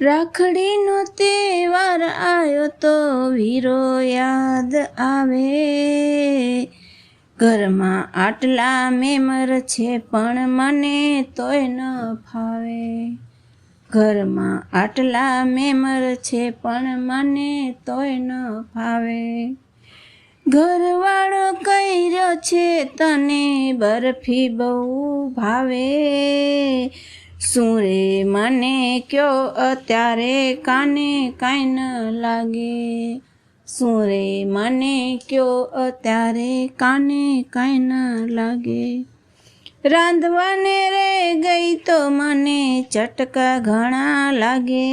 રાખડીનો તહેવાર આવ્યો તો વીરો યાદ આવે. ઘરમાં આટલા મેમર છે પણ મને તોય ન ફાવે. ઘરમાં આટલા મેમર છે પણ મને તોય ન ફાવે. ઘરવાળો કર્યો છે તને બરફી બહુ ભાવે. શું રે મને કયો અત્યારે કાને કાંઈ ન લાગે? શું રે મને કયો અત્યારે કાને કાંઈ ન લાગે? રાંધવાને રે ગઈ તો મને ચટકા ઘણા લાગે.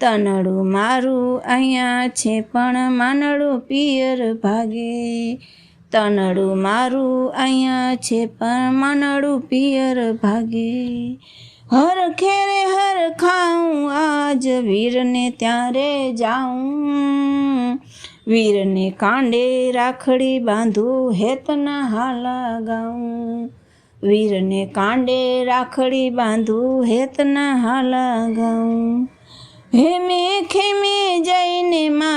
તનડું મારું અહીંયા છે પણ માનડું પિયર ભાગે. તનડું મારું અહીંયા છે, પણ માનડું પિયર ભાગે. હર ખેરે હર ખાઉં, આજ વીરને ત્યારે જાઉં. વીરને કાંડે રાખડી બાંધું, હેતના હાલા ગાઉં. વીરને કાંડે રાખડી બાંધું, હેતના હાલા ગાઉં. હેમે ખેમે જઈને મારા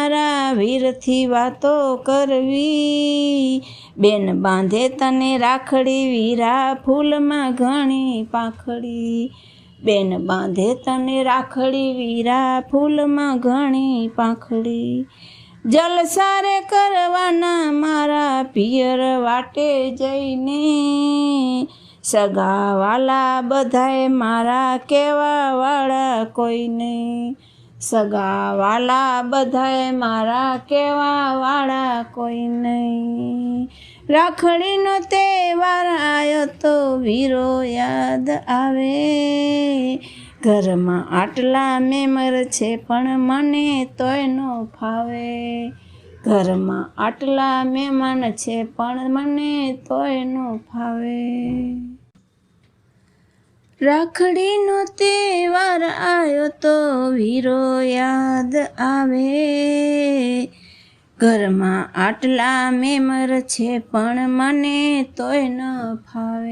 વીરથી વાતો કરવી. બેન બાંધે તને રાખડી વીરા ફૂલમાં ઘણી પાંખડી. બેન બાંધે તને રાખડી વીરા ફૂલમાં ઘણી પાંખડી. જલસારે કરવાના મારા પિયર વાટે જઈને. સગાવાલા બધાએ મારા કહેવાવાળા કોઈ નહીં સગાવાલા બધાએ મારા કેવા વાળા કોઈ નહીં. રાખડીનો તહેવાર આવ્યો તો વીરો યાદ આવે. ઘરમાં આટલા મેમર છે પણ મને તોય ન ફાવે. ઘરમાં આટલા મહેમાન છે પણ મને તોય ન ફાવે. રાખડીનો તહેવાર આવ્યો તો વીરો યાદ આવે. ઘરમાં આટલા મેમર છે પણ મને તોય ન ફાવે.